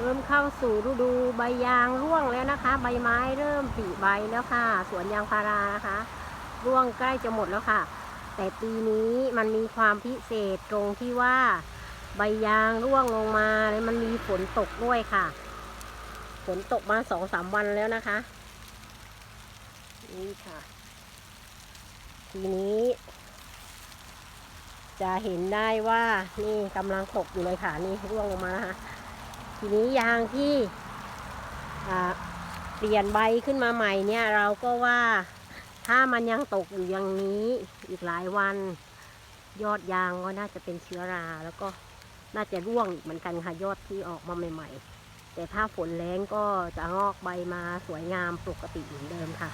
เริ่มเข้าสู่ฤดูใบยางร่วงแล้วนะคะ ใบไม้เริ่มผลิใบแล้วค่ะ สวนยางพารานะคะ ร่วงใกล้จะหมดแล้วค่ะ แต่ปีนี้มันมีความพิเศษตรงที่ว่า ใบยางร่วงลงมาแล้วมันมีฝนตกด้วยค่ะ ฝนตกมาสองสามวันแล้วนะคะ นี่ค่ะ ทีนี้ จะเห็นได้ว่านี่กำลังตกอยู่เลยค่ะ นี่ร่วงลงมานะคะ ทีนี้ยางที่เปลี่ยนใบขึ้นมาใหม่เนี่ยเราก็ว่าถ้ามันยังตกอยู่อย่างนี้อีกหลายวัน ยอดยางก็น่าจะเป็นเชื้อรา แล้วก็น่าจะร่วงเหมือนกันค่ะยอดที่ออกมาใหม่ ๆ แต่ถ้าฝนแรงก็จะงอกใบมาสวยงามปกติเหมือนเดิมค่ะ